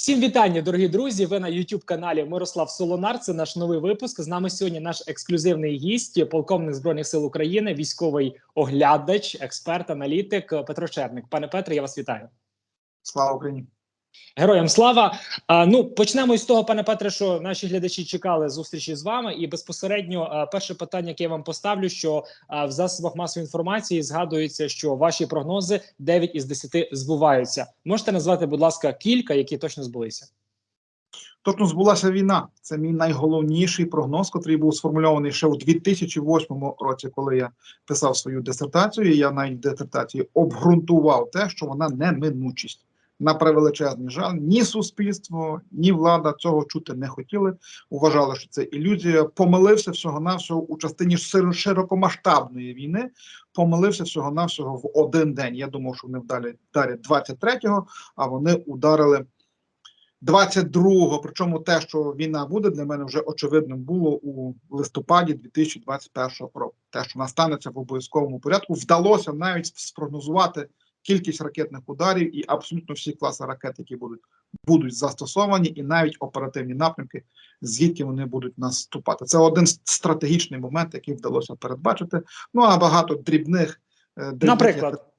Всім вітання, дорогі друзі. Ви на youtube каналі Мирослав Солонар. Це наш новий випуск. З нами сьогодні наш ексклюзивний гість, полковник збройних сил України, військовий оглядач, експерт, аналітик Петро Черник. Пане Петре, я вас вітаю. Слава Україні. Героям слава. А, ну почнемо із того, пане Петре, що наші глядачі чекали зустрічі з вами. І безпосередньо а, перше питання, яке я вам поставлю, що а, в засобах масової інформації згадується, що ваші прогнози 9 із 10 збуваються. Можете назвати, будь ласка, кілька, які точно збулися. Точно збулася війна. Це мій найголовніший прогноз, який був сформульований ще у 2008 році, коли я писав свою дисертацію. Я навіть в дисертації обґрунтував те, що вона неминучість. На превеличезний жаль, ні суспільство, ні влада цього чути не хотіли. Вважали, що це ілюзія. Помилився всього навсього у частині широ- широкомасштабної війни. Помилився всього навсього в один день. Я думав, що вони вдалі вдарять 23-го, а вони ударили 22-го. Причому те, що війна буде, для мене вже очевидним було у листопаді 2021 року. Те, що настанеться в обов'язковому порядку, вдалося навіть спрогнозувати кількість ракетних ударів і абсолютно всі класи ракет, які будуть будуть застосовані, і навіть оперативні напрямки, звідки вони будуть наступати. Це один стратегічний момент, який вдалося передбачити. Ну а багато дрібних е, дрібних Наприклад,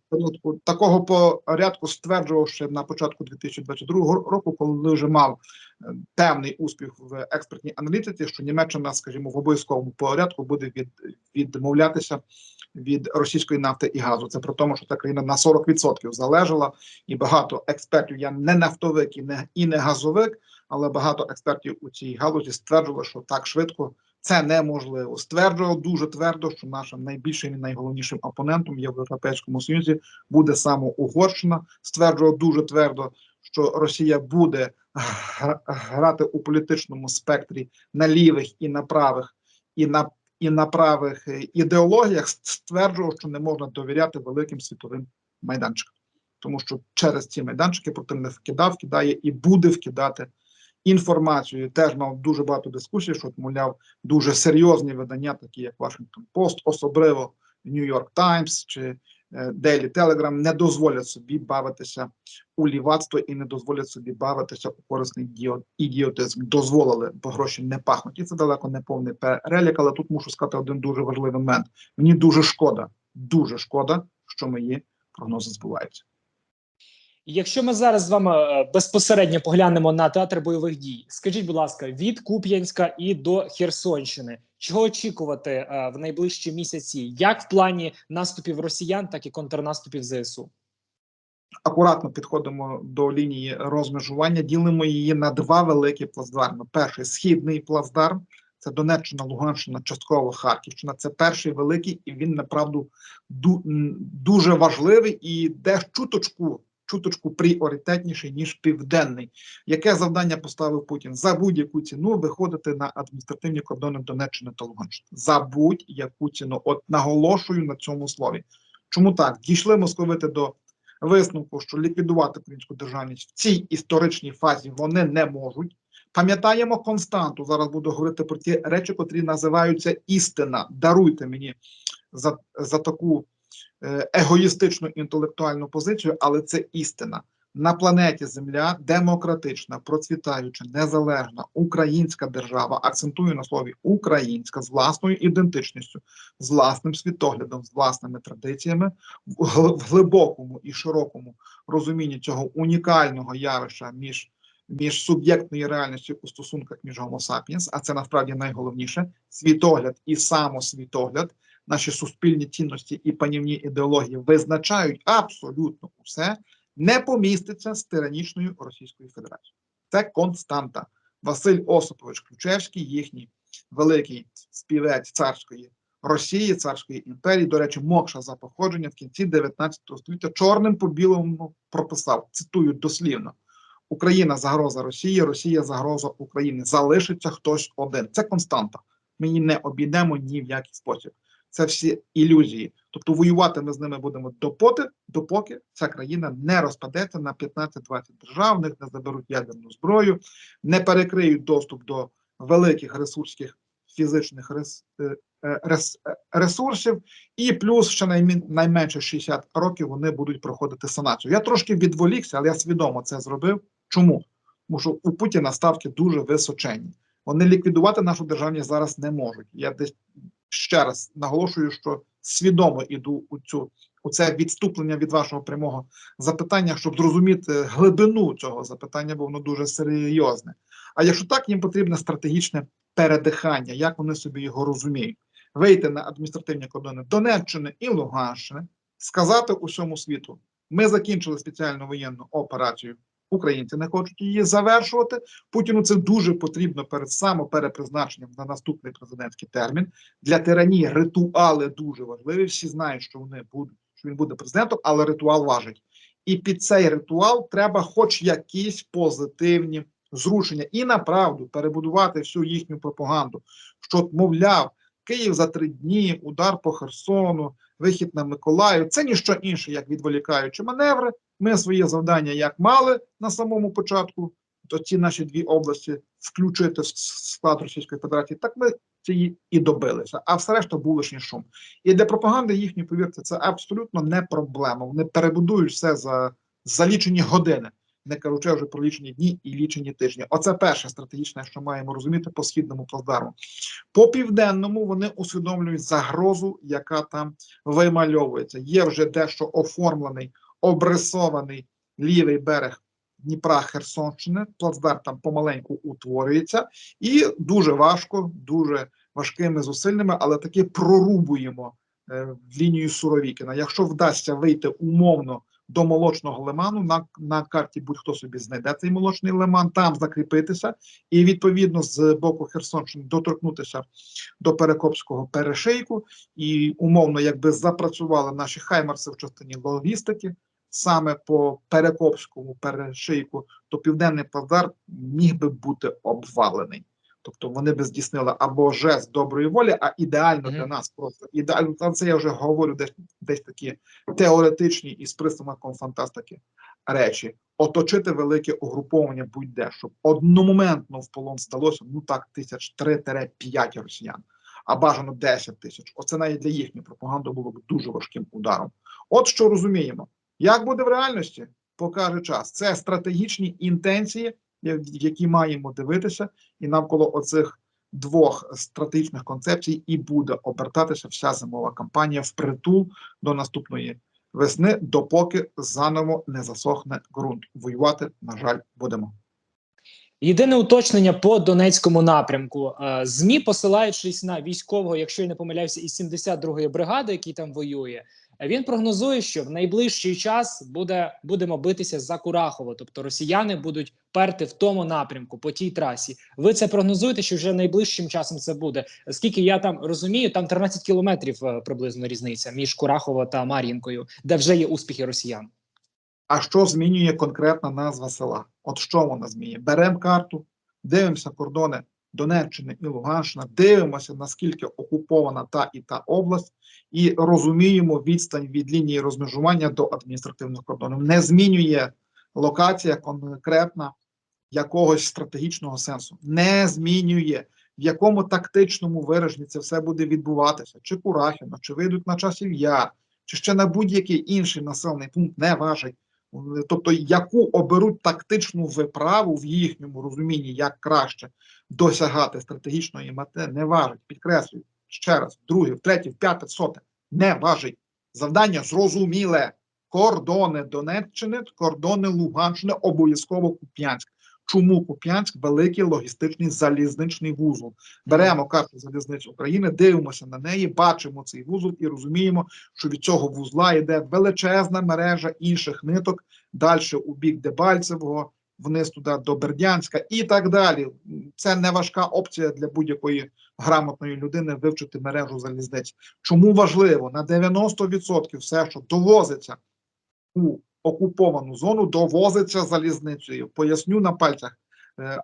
такого порядку стверджував ще на початку 2022 року, коли вже мав е, певний успіх в експертній аналітиці, що Німеччина, скажімо, в обов'язковому порядку буде від, відмовлятися від російської нафти і газу. Це про тому, що ця країна на 40% залежала, і багато експертів. Я не нафтовик і не і не газовик, але багато експертів у цій галузі стверджували, що так швидко це неможливо. Стверджував дуже твердо, що нашим найбільшим і найголовнішим опонентом в Європейському Союзі буде саме Угорщина. Стверджував дуже твердо, що Росія буде грати у політичному спектрі на лівих і на правих, і на і на правих е, ідеологіях. Стверджував, що не можна довіряти великим світовим майданчикам, тому що через ці майданчики противник вкидав, вкидає і буде вкидати інформацію. Теж мав дуже багато дискусій, що мовляв дуже серйозні видання, такі як Washington Post, особливо York Times чи Daily Telegram, не дозволять собі бавитися у лівацтво і не дозволять собі бавитися у корисний ідіотизм. Дозволили, бо гроші не пахнуть. І це далеко не повний перелік, але тут мушу сказати один дуже важливий момент. Мені дуже шкода, дуже шкода, що мої прогнози збуваються. Якщо ми зараз з вами е, безпосередньо поглянемо на театр бойових дій, скажіть, будь ласка, від Куп'янська і до Херсонщини, чого очікувати е, в найближчі місяці, як в плані наступів росіян, так і контрнаступів ЗСУ? акуратно підходимо до лінії розмежування, ділимо її на два великі плацдарми. Перший східний плацдарм це Донеччина, Луганщина, частково Харківщина. Це перший великий, і він направду дуже важливий і десь чуточку. Чуточку пріоритетніший ніж південний. Яке завдання поставив Путін за будь-яку ціну виходити на адміністративні кордони Донеччини та Луганщини? За будь-яку ціну. От наголошую на цьому слові. Чому так? Дійшли московити до висновку, що ліквідувати українську державність в цій історичній фазі вони не можуть. Пам'ятаємо константу. Зараз буду говорити про ті речі, котрі називаються істина. Даруйте мені за, за таку егоїстичну інтелектуальну позицію, але це істина. На планеті Земля демократична, процвітаюча, незалежна українська держава. Акцентую на слові українська з власною ідентичністю, з власним світоглядом, з власними традиціями в гл- глибокому і широкому розумінні цього унікального явища між, між суб'єктної реальністю у стосунках між Homo а це насправді найголовніше світогляд і самосвітогляд, наші суспільні цінності і панівні ідеології визначають абсолютно усе, не поміститься з тиранічною Російською Федерацією. Це константа. Василь Осипович Ключевський, їхній великий співець царської Росії, царської імперії, до речі, Мокша за походження в кінці 19 століття чорним по білому прописав, цитую дослівно: Україна загроза Росії, Росія загроза України. Залишиться хтось один. Це константа. Її не обійдемо ні в який спосіб. Це всі ілюзії. Тобто воювати ми з ними будемо допоти, допоки ця країна не розпадеться на 15-20 держав, не заберуть ядерну зброю, не перекриють доступ до великих ресурсів фізичних рес, е, е, рес, е, ресурсів, і плюс ще найменше 60 років вони будуть проходити санацію. Я трошки відволікся, але я свідомо це зробив. Чому? тому що у Путіна ставки дуже височенні. Вони ліквідувати нашу державність зараз не можуть. Я десь ще раз наголошую, що свідомо іду у цю у це відступлення від вашого прямого запитання, щоб зрозуміти глибину цього запитання, бо воно дуже серйозне. А якщо так, їм потрібне стратегічне передихання, як вони собі його розуміють, вийти на адміністративні кордони Донеччини і Луганщини, сказати усьому світу: ми закінчили спеціальну воєнну операцію. Українці не хочуть її завершувати. Путіну це дуже потрібно перед самоперепризначенням на наступний президентський термін. Для тиранії ритуали дуже важливі. Всі знають, що вони будуть, що він буде президентом, але ритуал важить. І під цей ритуал треба, хоч якісь позитивні зрушення, і направду перебудувати всю їхню пропаганду. Що, мовляв, Київ за три дні, удар по Херсону, вихід на Миколаїв. Це ніщо інше, як відволікаючі маневри. Ми своє завдання як мали на самому початку, то ці наші дві області включити в склад Російської Федерації, так ми ці і добилися. А все решта був лишній шум. І для пропаганди їхньої, повірте, це абсолютно не проблема. Вони перебудують все за, за лічені години, не кажучи вже про лічені дні і лічені тижні. Оце перше стратегічне, що маємо розуміти по східному плацдарму. По південному вони усвідомлюють загрозу, яка там вимальовується. Є вже дещо оформлений, обрисований лівий берег Дніпра Херсонщини. Плацдарм там помаленьку утворюється, і дуже важко, дуже важкими зусиллями, але таки прорубуємо е, в лінію Суровікіна. Якщо вдасться вийти умовно до молочного лиману, на, на карті будь-хто собі знайде цей молочний лиман, там закріпитися, і відповідно з боку Херсонщини доторкнутися до Перекопського перешийку, і умовно, якби запрацювали наші хаймарси в частині логістики. Саме по Перекопському перешийку, то південний плацдарм міг би бути обвалений. Тобто вони би здійснили або жест доброї волі, а ідеально Мгм. для нас просто ідеально. Це я вже говорю десь десь такі теоретичні і з присмаком фантастики речі. Оточити велике угруповання будь-де, щоб одномоментно в полон здалося ну так тисяч три-п'ять росіян, а бажано 10 тисяч. Оце навіть для їхньої пропаганди було б дуже важким ударом. От що розуміємо, як буде в реальності, покаже час. Це стратегічні інтенції, які маємо дивитися, і навколо оцих двох стратегічних концепцій і буде обертатися вся зимова кампанія впритул до наступної весни, допоки заново не засохне ґрунт. Воювати, на жаль, будемо. Єдине уточнення по Донецькому напрямку. Е, ЗМІ, посилаючись на військового, якщо я не помиляюся, із 72-ї бригади, який там воює, він прогнозує, що в найближчий час буде будемо битися за Курахово, тобто росіяни будуть перти в тому напрямку по тій трасі. Ви це прогнозуєте, що вже найближчим часом це буде? Скільки я там розумію, там 13 кілометрів е, приблизно різниця між Курахово та Мар'їнкою, де вже є успіхи росіян. А що змінює конкретна назва села? От що вона змінює? Беремо карту, дивимося кордони Донеччини і Луганщини, дивимося, наскільки окупована та і та область, і розуміємо відстань від лінії розмежування до адміністративних кордонів. Не змінює локація конкретна якогось стратегічного сенсу. Не змінює, в якому тактичному вираженні це все буде відбуватися, чи Курахіно, чи вийдуть на часів Яр, чи ще на будь-який інший населений пункт не важить. Тобто, яку оберуть тактичну виправу в їхньому розумінні, як краще досягати стратегічної мети, не важить. Підкреслюю ще раз, друге, втретє, п'яте, соте, не важить. Завдання зрозуміле. Кордони Донеччини, кордони Луганщини, обов'язково Куп'янськ. Чому Куп'янськ великий логістичний залізничний вузол? Беремо карту залізниць України, дивимося на неї, бачимо цей вузол і розуміємо, що від цього вузла йде величезна мережа інших ниток, далі у бік Дебальцевого, вниз туди до Бердянська і так далі. Це не важка опція для будь-якої грамотної людини вивчити мережу залізниць. Чому важливо на 90% все, що довозиться у окуповану зону, довозиться залізницею. Поясню на пальцях. Е,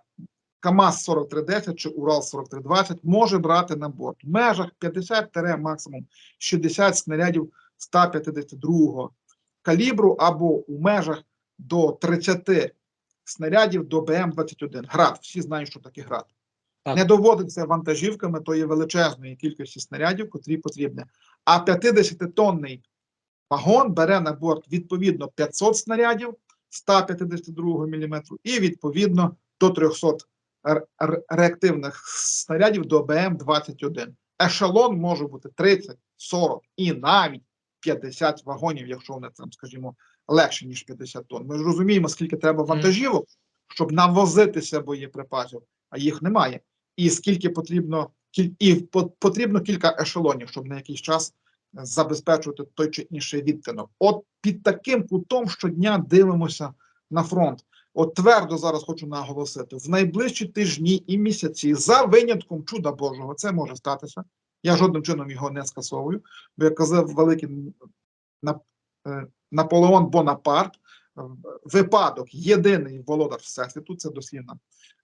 КАМАЗ 4310 чи Урал 4320 може брати на борт в межах 50 максимум 60 снарядів 152-го калібру або у межах до 30 снарядів до БМ-21. Град, всі знають, що таке град. Так. Не доводиться вантажівками тої величезної кількості снарядів, котрі потрібні. А 50-тонний вагон бере на борт відповідно 500 снарядів 152 мм і відповідно до 300 ре- ре- реактивних снарядів до БМ-21. Ешелон може бути 30, 40 і навіть 50 вагонів, якщо вони там, скажімо, легше ніж 50 тонн. Ми ж розуміємо, скільки треба вантажівок, щоб навозитися боєприпасів, а їх немає. І скільки потрібно і потрібно кілька ешелонів, щоб на якийсь час забезпечувати той чи інший відтинок. От під таким кутом щодня дивимося на фронт. От твердо зараз хочу наголосити: в найближчі тижні і місяці, за винятком чуда Божого, це може статися. Я жодним чином його не скасовую, бо як казав великий е, Наполеон Бонапарт, е, випадок єдиний володар Всесвіту, це дослівна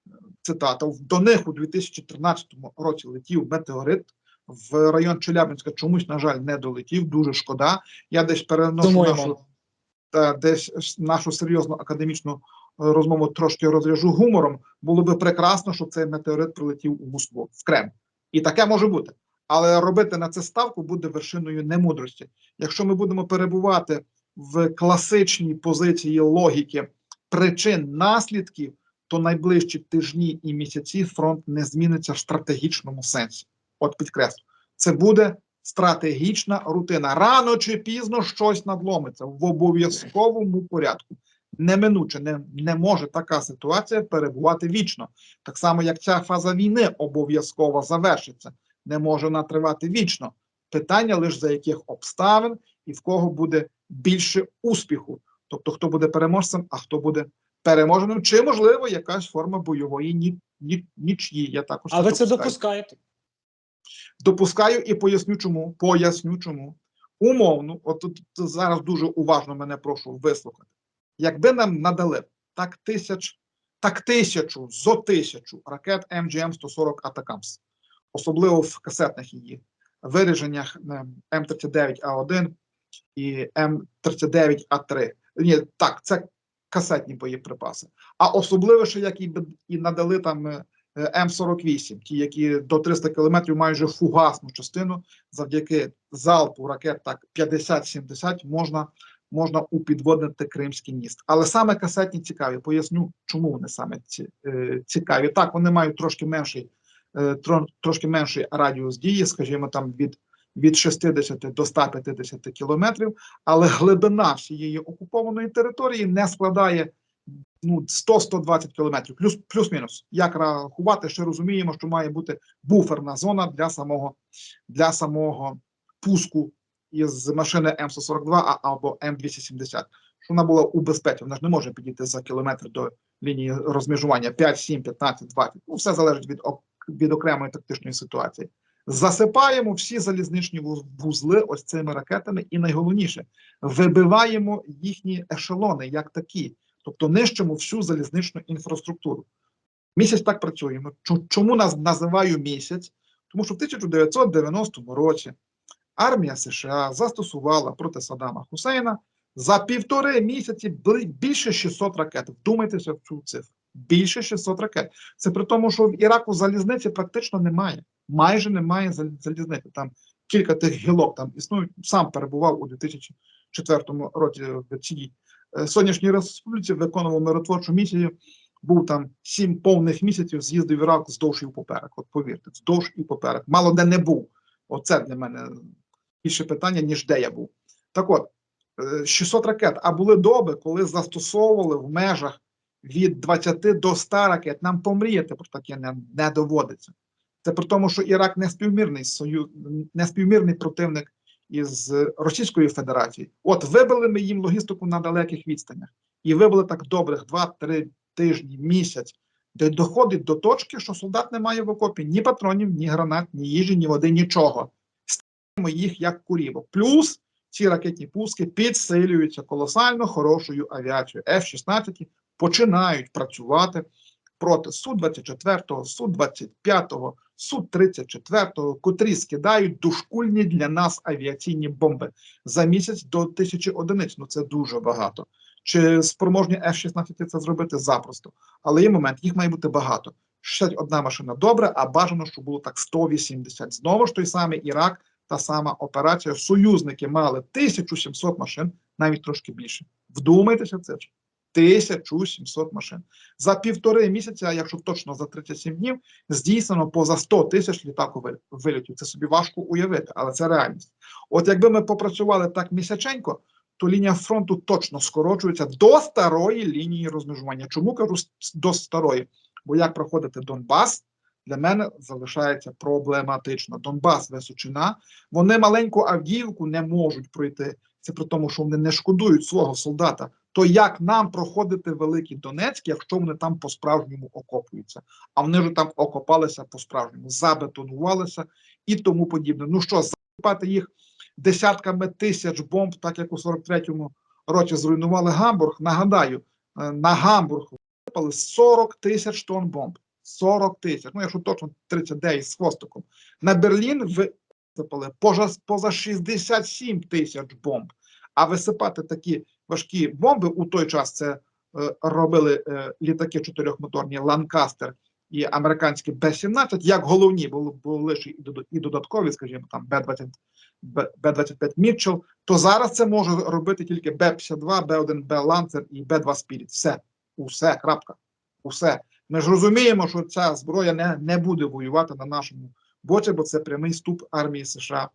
е, цитата. До них у 2013 році летів метеорит. В район Челябинська чомусь, на жаль, не долетів. Дуже шкода. Я десь переношу Думаємо. нашу та десь нашу серйозну академічну е, розмову трошки розряжу гумором. Було би прекрасно, щоб цей метеорит прилетів у Москву в Кремль. І таке може бути. Але робити на це ставку буде вершиною немудрості. Якщо ми будемо перебувати в класичній позиції логіки причин наслідків, то найближчі тижні і місяці фронт не зміниться в стратегічному сенсі. От підкреслю, це буде стратегічна рутина. Рано чи пізно щось надломиться в обов'язковому порядку. Неминуче не, не може така ситуація перебувати вічно. Так само, як ця фаза війни обов'язково завершиться, не може вона тривати вічно. Питання лише за яких обставин і в кого буде більше успіху. Тобто, хто буде переможцем, а хто буде переможеним, чи можливо якась форма бойової ні, ні, нічї. Я також А ви це допускаєте? Допускаю і поясню чому. Поясню чому. Умовно, от тут зараз дуже уважно мене прошу вислухати. Якби нам надали так тисяч, так тисячу зо тисячу ракет МГМ-140 Атакамс, особливо в касетних її виріженнях е, М39А1 і М39А3. Ні, так, це касетні боєприпаси. А особливо, що як і, надали там е, М48, ті, які до 300 кілометрів майже фугасну частину, завдяки залпу ракет так 50-70 можна, можна упідводити Кримський міст. Але саме касетні цікаві. Поясню, чому вони саме ці, е, цікаві. Так, вони мають трошки менший, е, тро, трошки менший радіус дії, скажімо, там від, від 60 до 150 кілометрів, але глибина всієї окупованої території не складає ну 100-120 кілометрів, плюс плюс-мінус. Як рахувати, ще розуміємо, що має бути буферна зона для самого для самого пуску із машини М142 а- або М270. Щоб вона була у безпеці, вона ж не може підійти за кілометр до лінії розмежування 5, 7, 15, 20. Ну, все залежить від, від окремої тактичної ситуації. Засипаємо всі залізничні вузли ось цими ракетами, і найголовніше вибиваємо їхні ешелони як такі, тобто нищимо всю залізничну інфраструктуру. Місяць так працюємо. Чому нас називаю місяць? Тому що в 1990 році армія США застосувала проти Саддама Хусейна за півтори місяці більше 600 ракет. Вдумайтеся в цю цифру. Більше 600 ракет. Це при тому, що в Іраку залізниці практично немає. Майже немає залізниці. Там кілька тих гілок там існують. Сам перебував у 2004 році в цій сонячній республіці, виконував миротворчу місію. Був там сім повних місяців, з'їздив в Ірак вздовж і поперек. От повірте, вздовж і поперек. Мало де не був. Оце для мене більше питання, ніж де я був. Так от, е, 600 ракет. А були доби, коли застосовували в межах від 20 до 100 ракет. Нам помріяти про таке не, не доводиться. Це при тому, що Ірак не співмірний не співмірний противник із Російської Федерації. От вибили ми їм логістику на далеких відстанях, і вибили так добрих 2-3 тижні, місяць, де доходить до точки, що солдат не має в окопі ні патронів, ні гранат, ні їжі, ні води, нічого. Стаємо їх як курівок. Плюс ці ракетні пуски підсилюються колосально хорошою авіацією. F-16 починають працювати проти Су-24, Су-25, Су-34, котрі скидають дошкульні для нас авіаційні бомби за місяць до тисячі одиниць. Ну це дуже багато. Чи спроможні F-16 це зробити запросто? Але є момент, їх має бути багато. 61 машина добре, а бажано, щоб було так 180. Знову ж той самий Ірак, та сама операція. Союзники мали 1700 машин, навіть трошки більше. Вдумайтеся в це. 1700 машин. За півтори місяця, якщо точно за 37 днів, здійснено поза 100 тисяч літаку вилітів. Це собі важко уявити, але це реальність. От якби ми попрацювали так місяченько, то лінія фронту точно скорочується до старої лінії розмежування. Чому кажу до старої? Бо як проходити Донбас? Для мене залишається проблематично. Донбас, Височина, вони маленьку Авдіївку не можуть пройти. Це при тому, що вони не шкодують свого солдата. То як нам проходити Великий Донецьк, якщо вони там по-справжньому окопуються? А вони ж там окопалися по-справжньому, забетонувалися і тому подібне. Ну що, засипати їх десятками тисяч бомб, так як у 43-му році зруйнували Гамбург. Нагадаю, е, на Гамбург випали 40 тисяч тонн бомб. 40 тисяч, ну якщо точно 39 з хвостиком. На Берлін висипали поза, поза 67 тисяч бомб. А висипати такі важкі бомби у той час це е, робили е, літаки чотирьохмоторні Ланкастер і американські Б-17, як головні, були, були лише і додаткові, скажімо, там Б-20, Б-25 Мітчел, то зараз це може робити тільки Б-52, Б-1, Б-Ланцер і Б-2 Спіріт. Все, усе, крапка, усе. Ми ж розуміємо, що ця зброя не, не буде воювати на нашому боці, бо це прямий вступ армії США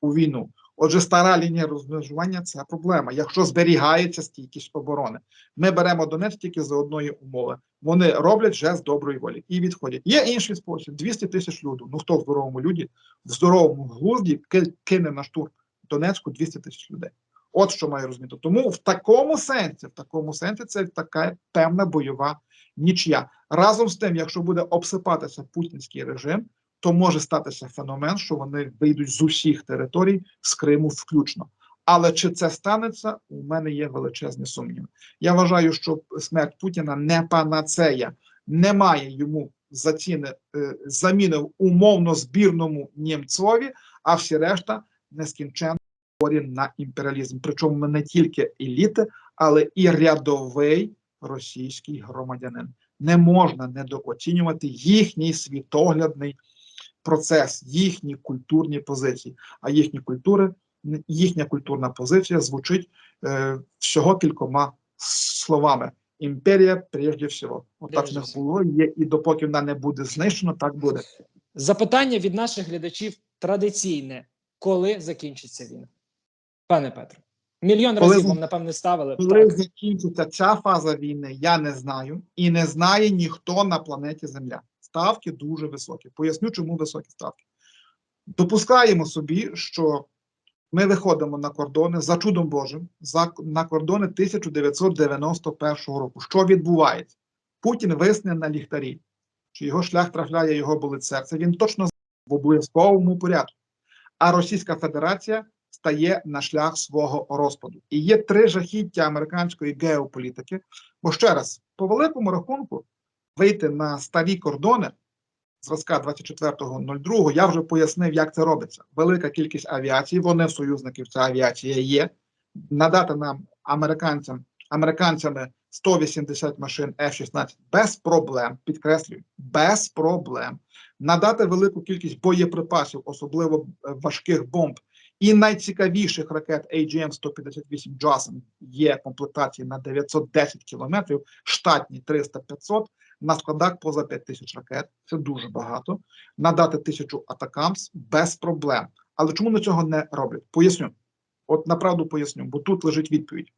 у війну. Отже, стара лінія розмежування це проблема. Якщо зберігається стійкість оборони, ми беремо Донець тільки за одної умови. Вони роблять жест доброї волі і відходять. Є інший спосіб: 200 тисяч людей. Ну хто в здоровому люді, в здоровому глузді кине на штурм Донецьку 200 тисяч людей. От що маю розуміти. Тому в такому сенсі, в такому сенсі, це така певна бойова нічия. Разом з тим, якщо буде обсипатися путінський режим, то може статися феномен, що вони вийдуть з усіх територій з Криму включно. Але чи це станеться, у мене є величезні сумніви. Я вважаю, що смерть Путіна не панацея, немає йому заціни е, заміни в умовно збірному німцові, а всі решта нескінченно хворі на імперіалізм. Причому не тільки еліти, але і рядовий російський громадянин. Не можна недооцінювати їхній світоглядний процес, їхні культурні позиції. А їхні культури, їхня культурна позиція звучить е, всього кількома словами. Імперія прежде всього. Отак не було є, і допоки вона не буде знищена, так буде. Запитання від наших глядачів традиційне: коли закінчиться війна, пане Петро? Мільйон Коли разів вам напевне ставили. Коли Так. закінчиться ця фаза війни, я не знаю, і не знає ніхто на планеті Земля. Ставки дуже високі. Поясню, чому високі ставки. Допускаємо собі, що ми виходимо на кордони за чудом Божим, за на кордони 1991 року. Що відбувається? Путін висне на ліхтарі, чи його шлях трафляє, його болить серце. Він точно в обов'язковому порядку. А Російська Федерація стає на шлях свого розпаду. І є три жахіття американської геополітики. Бо ще раз, по великому рахунку, вийти на старі кордони зразка 24.02, я вже пояснив, як це робиться. Велика кількість авіації, вони в союзників, ця авіація є. Надати нам американцям американцями 180 машин F-16 без проблем, підкреслюю, без проблем. Надати велику кількість боєприпасів, особливо е, важких бомб, і найцікавіших ракет AGM-158 JASM є комплектації на 910 кілометрів, штатні 300-500, на складах поза 5 тисяч ракет. Це дуже багато. Надати тисячу атакамс без проблем. Але чому на цього не роблять? Поясню. От направду поясню, бо тут лежить відповідь.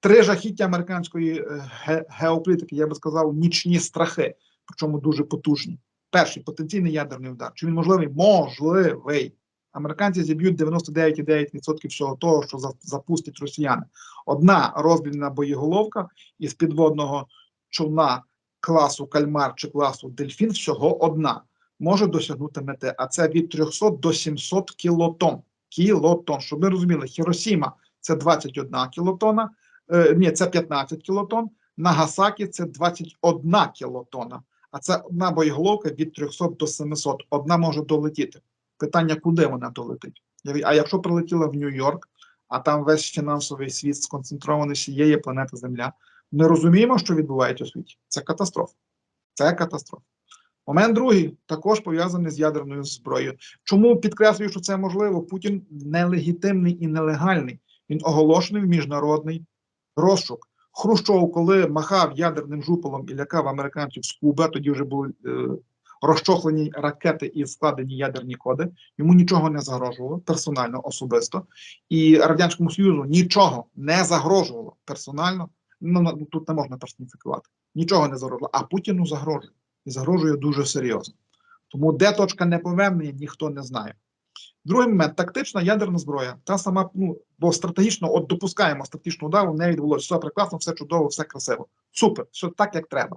Три жахіття американської е, ге- геополітики, я би сказав, нічні страхи, причому дуже потужні. Перший потенційний ядерний удар. Чи він можливий? Можливий. Американці зіб'ють 99,9% всього того, що за- запустять росіяни. Одна розбільна боєголовка із підводного човна класу кальмар чи класу дельфін, всього одна може досягнути мети, а це від 300 до 700 кілотон. Кілотон. Щоб ви розуміли, Хіросіма це 21 кілотона, е, ні, це 15 кілотон, Нагасакі це 21 кілотона. А це одна боєголовка від 300 до 700. Одна може долетіти. Питання, куди вона долетить? А якщо прилетіла в Нью-Йорк, а там весь фінансовий світ сконцентрований з цієї планети Земля, ми розуміємо, що відбувається у світі. Це катастрофа. Це катастрофа. Момент другий також пов'язаний з ядерною зброєю. Чому підкреслюю, що це можливо? Путін нелегітимний і нелегальний. Він оголошений в міжнародний розшук. Хрущов, коли махав ядерним жупелом і лякав американців з Куби, тоді вже були е, розчохлені ракети і складені ядерні коди. Йому нічого не загрожувало персонально, особисто. І Радянському Союзу нічого не загрожувало персонально. Ну, тут не можна персоніфікувати. Нічого не загрожувало. А Путіну загрожує. І загрожує дуже серйозно. Тому де точка неповернення, ніхто не знає. Другий момент тактична ядерна зброя. Та сама, ну бо стратегічно, от допускаємо стратегічного удару, не відбулося. Все прекрасно, все чудово, все красиво. Супер, все так, як треба.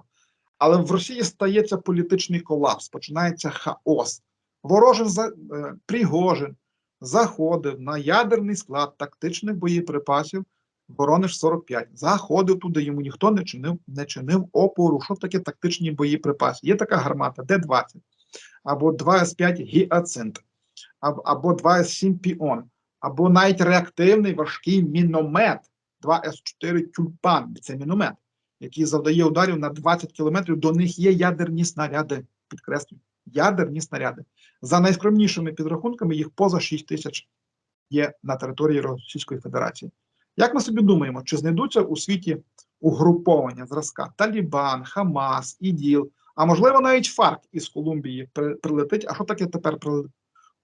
Але в Росії стається політичний колапс, починається хаос. Ворожин за е, Пригожин заходив на ядерний склад тактичних боєприпасів Воронеж 45. Заходив туди, йому ніхто не чинив, не чинив опору. Що таке тактичні боєприпаси? Є така гармата Д-20 або 2С5 гіацинт, або, або 2С7 піон, або навіть реактивний важкий міномет 2С4 тюльпан. Це міномет, який завдає ударів на 20 кілометрів. До них є ядерні снаряди. Підкреслюю, ядерні снаряди. За найскромнішими підрахунками, їх поза 6 тисяч є на території Російської Федерації. Як ми собі думаємо, чи знайдуться у світі угруповання зразка Талібан, Хамас, ІДІЛ, а можливо навіть ФАРК із Колумбії при- прилетить? А що таке тепер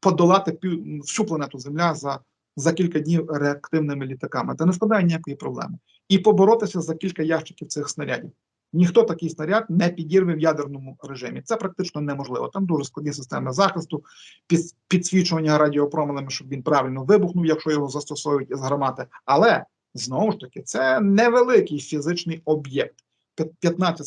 подолати всю планету Земля за, за кілька днів реактивними літаками? Та не складає ніякої проблеми. І поборотися за кілька ящиків цих снарядів. Ніхто такий снаряд не підірве в ядерному режимі. Це практично неможливо. Там дуже складні системи захисту, під, підсвічування радіопроменями, щоб він правильно вибухнув, якщо його застосовують із гармати. Але знову ж таки, це невеликий фізичний об'єкт. 15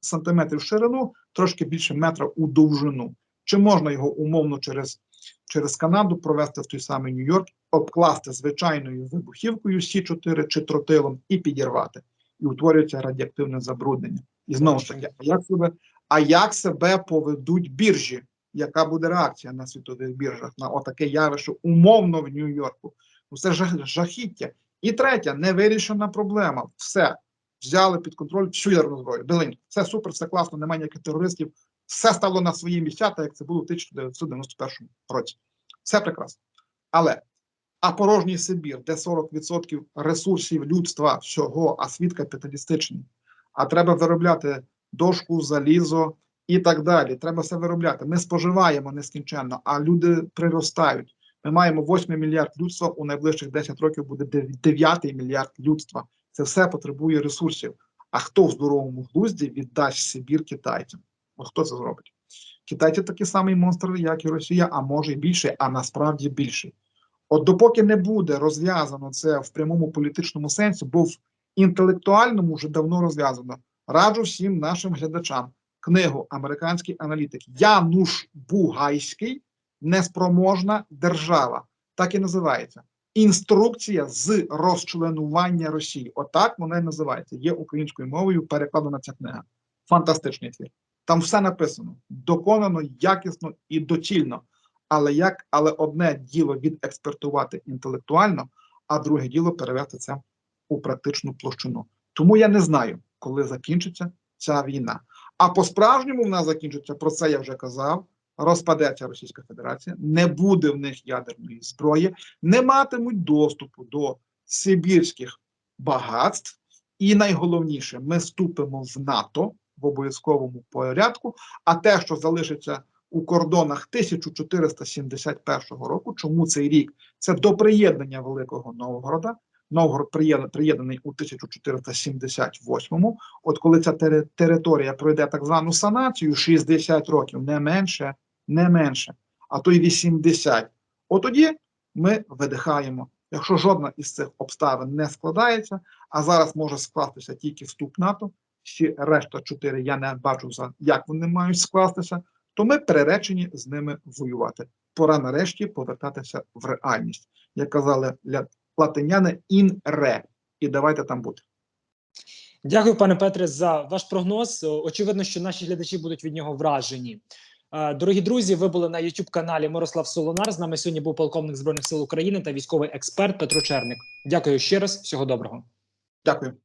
сантиметрів в ширину, трошки більше метра у довжину. Чи можна його умовно через, через Канаду провести в той самий Нью-Йорк, обкласти звичайною вибухівкою Сі-4 чи тротилом і підірвати? І утворюється радіоактивне забруднення. І знову ж таки, а як себе, а як себе поведуть біржі? Яка буде реакція на світових біржах на отаке явище умовно в Нью-Йорку? Ну це жах, жахіття. І третя невирішена проблема. Все взяли під контроль всю ядерну зброю. Белинь, все супер, все класно, немає ніяких терористів. Все стало на свої місця, так як це було в 1991 році. Все прекрасно. Але а порожній Сибір, де 40% ресурсів людства всього, а світ капіталістичний, а треба виробляти дошку, залізо і так далі. Треба все виробляти. Ми споживаємо нескінченно, а люди приростають. Ми маємо 8 мільярд людства, у найближчих 10 років буде 9 мільярд людства. Це все потребує ресурсів. А хто в здоровому глузді віддасть Сибір китайцям? От хто це зробить? Китайці такий самий монстр, як і Росія, а може й більше, а насправді більший. От допоки не буде розв'язано це в прямому політичному сенсі, бо в інтелектуальному вже давно розв'язано. Раджу всім нашим глядачам книгу американський аналітик Януш Бугайський Неспроможна держава. Так і називається. Інструкція з розчленування Росії. Отак вона і називається. Є українською мовою перекладена ця книга. Фантастичний твір. Там все написано доконано, якісно і доцільно. Але як, але одне діло відекспертувати інтелектуально, а друге діло перевести це у практичну площину. Тому я не знаю, коли закінчиться ця війна. А по-справжньому вона закінчиться, про це я вже казав. Розпадеться Російська Федерація, не буде в них ядерної зброї, не матимуть доступу до сибірських багатств, і найголовніше, ми вступимо в НАТО в обов'язковому порядку. А те, що залишиться у кордонах 1471 року, чому цей рік? Це до приєднання Великого Новгорода. Новгород приєд- приєднаний у 1478-му. От коли ця територія пройде так звану санацію 60 років, не менше, не менше, а то й 80. От тоді ми видихаємо. Якщо жодна із цих обставин не складається, а зараз може скластися тільки вступ НАТО, всі решта чотири я не бачу як вони мають скластися, то ми переречені з ними воювати. Пора нарешті повертатися в реальність. Як казали ля- латиняни ін ре. І давайте там бути. Дякую, пане Петре, за ваш прогноз. Очевидно, що наші глядачі будуть від нього вражені. Е, Дорогі друзі, ви були на youtube каналі Мирослав Солонар. З нами сьогодні був полковник збройних сил України та військовий експерт Петро Черник. Дякую ще раз. Всього доброго. Дякую.